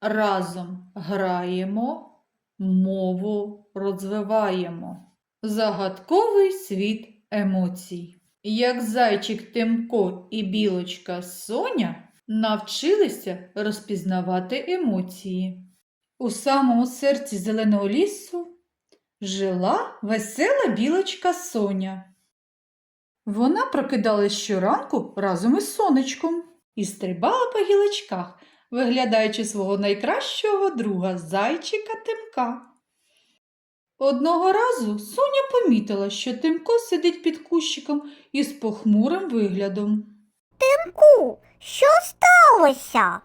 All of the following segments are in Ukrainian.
Разом граємо, мову розвиваємо. Загадковий світ емоцій. Як зайчик Тимко і білочка Соня навчилися розпізнавати емоції. У самому серці зеленого лісу жила весела білочка Соня. Вона прокидалась щоранку разом із сонечком і стрибала по гілочках, виглядаючи свого найкращого друга зайчика Тимка. Одного разу Соня помітила, що Тимко сидить під кущиком із похмурим виглядом. Ку, що сталося?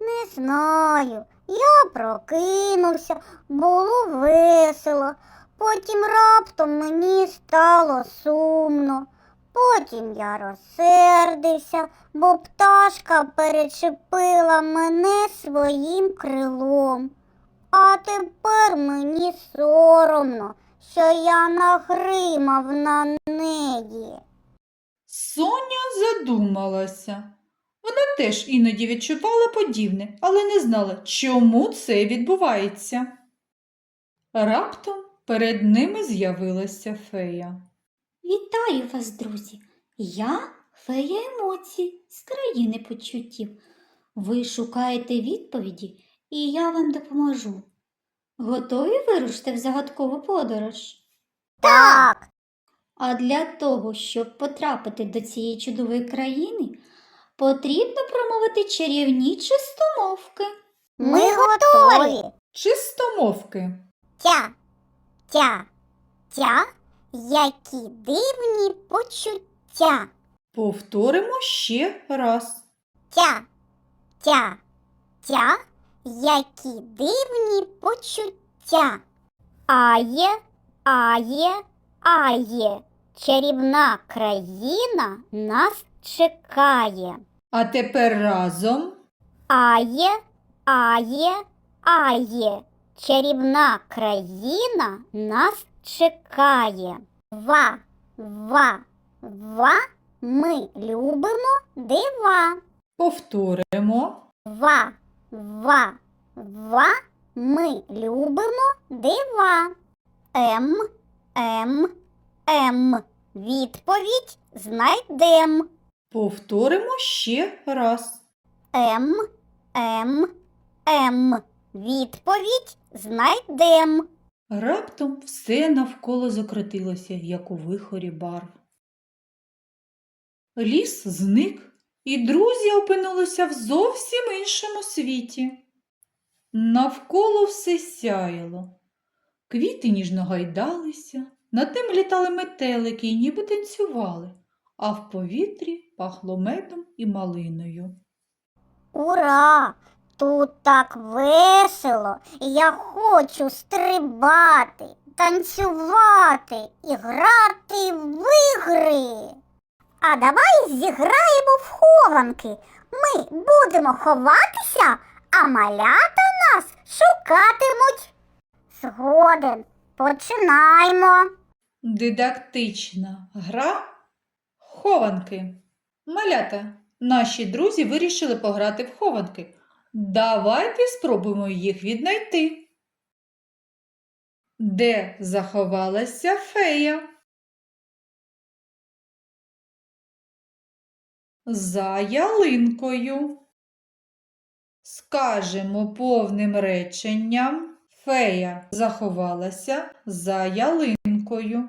Не знаю. Я прокинувся, було весело. Потім раптом мені стало сумно. Потім я розсердився, бо пташка перечепила мене своїм крилом. А тепер мені соромно, що я нагримав на неї. Соня задумалася. Вона теж іноді відчувала подібне, але не знала, чому це відбувається. Раптом перед ними з'явилася фея. Вітаю вас, друзі! Я фея емоцій з країни почуттів. Ви шукаєте відповіді, і я вам допоможу. Готові вирушити в загадкову подорож? Так, А для того, щоб потрапити до цієї чудової країни, потрібно промовити чарівні чистомовки. ми готові. Чистомовки. Тя, тя, тя, які дивні почуття. Повторимо ще раз. Тя, тя, тя, які дивні почуття. Ає, ає, ає, чарівна країна нас чекає. А тепер разом. Ає, ає, ає, чарівна країна нас чекає. Ва, ва, ва, ми любимо дива. Повторимо. Ва, ва, ва, ми любимо дива. М, М, М. Відповідь знайдем. Повторимо ще раз. М, М, М. Відповідь знайдем. Раптом все навколо закрутилося, як у вихорі барв. Ліс зник, і друзі опинилися в зовсім іншому світі. Навколо все сяяло. Квіти ніжно гайдалися, над ним літали метелики і ніби танцювали, а в повітрі пахло медом і малиною. Ура! Тут так весело. Я хочу стрибати, танцювати і грати в ігри. А давай зіграємо в хованки. Ми будемо ховатися, а малята нас шукатимуть. Згоден, починаємо. Дидактична гра хованки. Малята, наші друзі вирішили пограти в хованки. Давайте спробуємо їх віднайти. Де заховалася фея? За ялинкою. Скажемо повним реченням. Фея заховалася за ялинкою.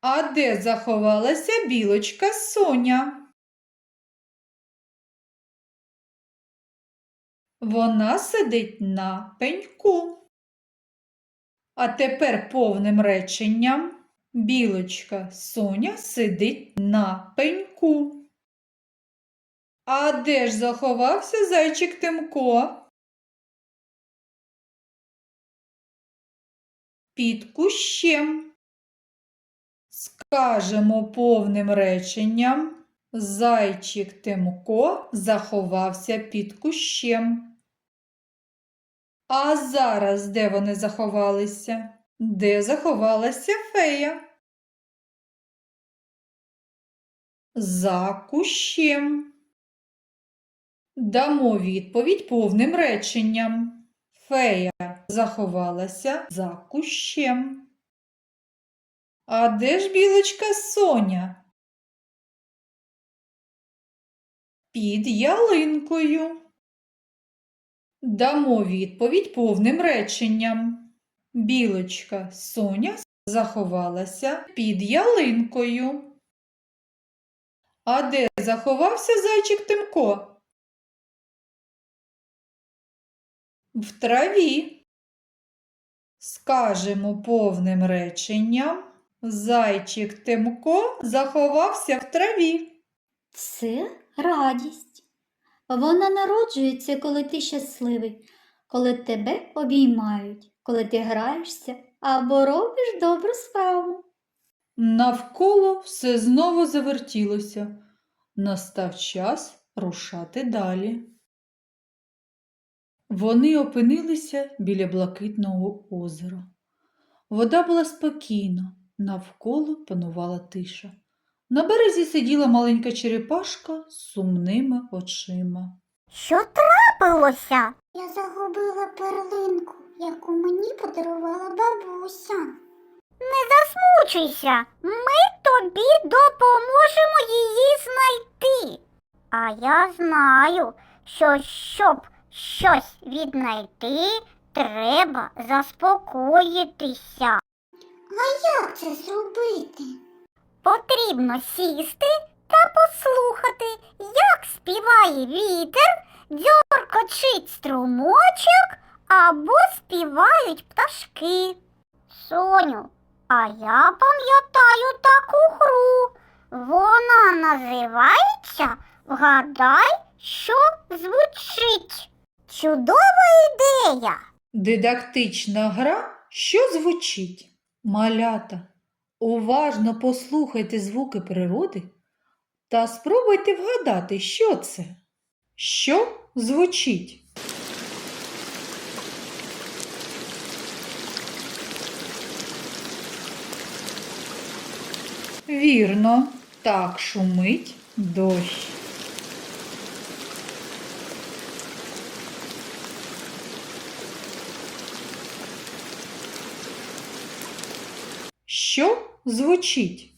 А де заховалася білочка Соня? Вона сидить на пеньку. А тепер повним реченням білочка Соня сидить на пеньку. А де ж заховався зайчик Тимко? Під кущем. Скажемо повним реченням. Зайчик Тимко заховався під кущем. А зараз де вони заховалися? Де заховалася фея? За кущем. Дамо відповідь повним реченням. Фея заховалася за кущем. А де ж білочка Соня? Під ялинкою. Дамо відповідь повним реченням. Білочка Соня заховалася під ялинкою. А де заховався зайчик Тимко? В траві. Скажемо повним реченням. Зайчик Тимко заховався в траві. Це радість. Вона народжується, коли ти щасливий, коли тебе обіймають, коли ти граєшся або робиш добру справу. Навколо все знову завертілося. Настав час рушати далі. Вони опинилися біля блакитного озера. Вода була спокійна, навколо панувала тиша. На березі сиділа маленька черепашка з сумними очима. Що трапилося? Я загубила перлинку, яку мені подарувала бабуся. Не засмучуйся, ми тобі допоможемо її знайти. А я знаю, що щоб щось віднайти, треба заспокоїтися. А як це зробити? Потрібно сісти та послухати, як співає вітер, дзьоркочить струмочок або співають пташки. Соню, а я пам'ятаю таку гру. Вона називається Вгадай, що звучить. Чудова ідея. Дидактична гра, що звучить? Малята. Уважно послухайте звуки природи та спробуйте вгадати, що це. Що звучить? Вірно, так шумить дощ. Що звучить?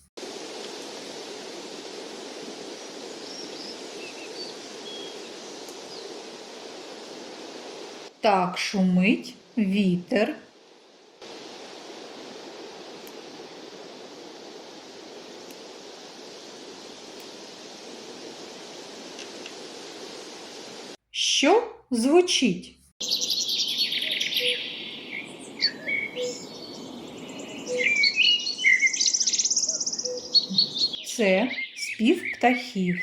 Так шумить вітер. Що звучить? Це спів птахів.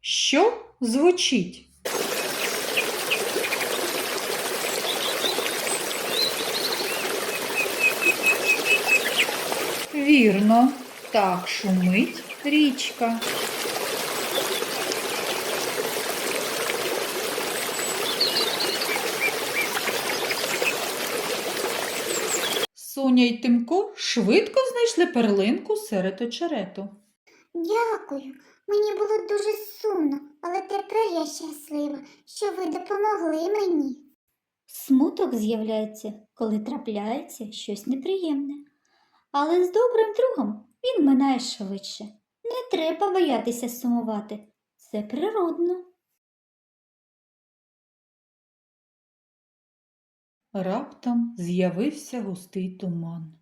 Що звучить? Вірно, так шумить річка. Соня й Тимко швидко знайшли перлинку серед очерету. Дякую. Мені було дуже сумно, але тепер я щаслива, що ви допомогли мені. Смуток з'являється, коли трапляється щось неприємне. Але з добрим другом він минає швидше. Не треба боятися сумувати. Це природно. Раптом з'явився густий туман.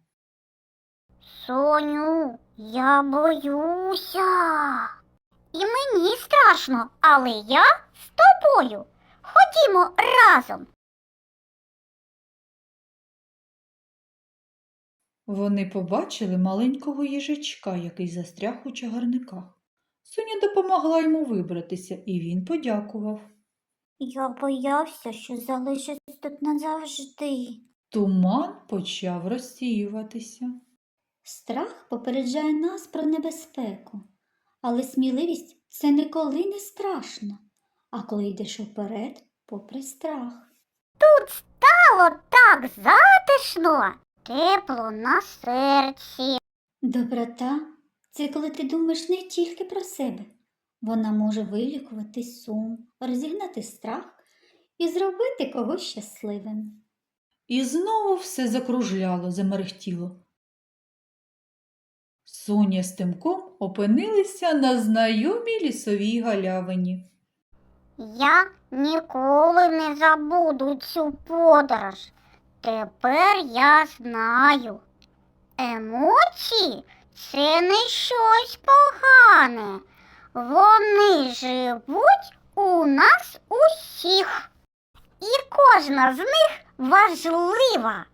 Соню, я боюся. І мені страшно, але я з тобою. Ходімо разом. Вони побачили маленького їжачка, який застряг у чагарниках. Соня допомогла йому вибратися, і він подякував. Я боявся, що залишусь тут назавжди. Туман почав розсіюватися. Страх попереджає нас про небезпеку, але сміливість це ніколи не страшно, а коли йдеш вперед, попри страх. Тут стало так затишно, тепло на серці. Доброта це коли ти думаєш не тільки про себе. Вона може вилікувати сум, розігнати страх і зробити когось щасливим. І знову все закружляло, замерехтіло. Соня з Тимком опинилися на знайомій лісовій галявині. Я ніколи не забуду цю подорож. Тепер я знаю. Емоції це не щось погане. Вони живуть у нас усіх. І кожна з них важлива.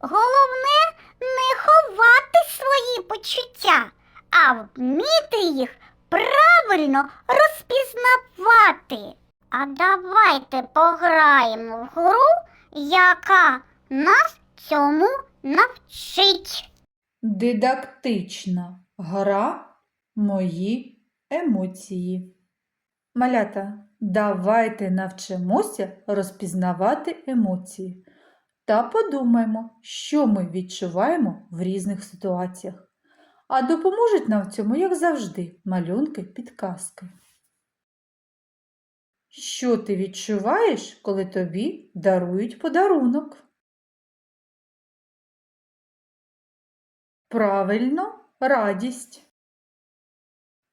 Головне не ховати свої почуття, а вміти їх правильно розпізнавати. А давайте пограємо в гру, яка нас цьому навчить. Дидактична гра мої емоції. Малята, давайте навчимося розпізнавати емоції та подумаємо, що ми відчуваємо в різних ситуаціях. А допоможуть нам в цьому, як завжди, малюнки підказки. Що ти відчуваєш, коли тобі дарують подарунок? Правильно, радість.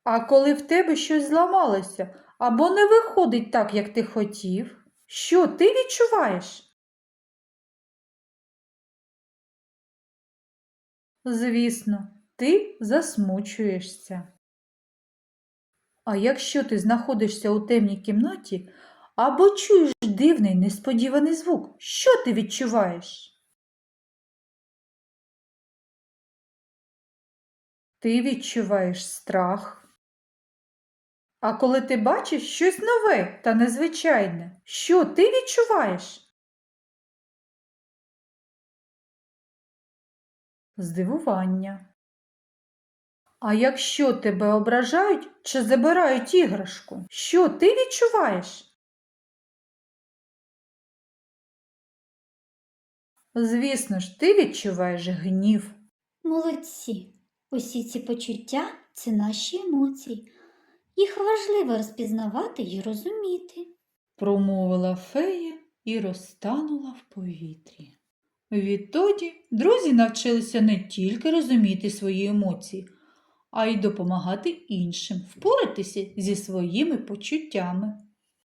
А коли в тебе щось зламалося або не виходить так, як ти хотів, що ти відчуваєш? Звісно, ти засмучуєшся. А якщо ти знаходишся у темній кімнаті або чуєш дивний несподіваний звук, що ти відчуваєш? Ти відчуваєш страх. А коли ти бачиш щось нове та незвичайне, що ти відчуваєш? Здивування. А якщо тебе ображають чи забирають іграшку, що ти відчуваєш? Звісно ж, ти відчуваєш гнів. Молодці! Усі ці почуття це наші емоції. Їх важливо розпізнавати і розуміти. промовила фея і розтанула в повітрі. Відтоді друзі навчилися не тільки розуміти свої емоції, а й допомагати іншим впоратися зі своїми почуттями.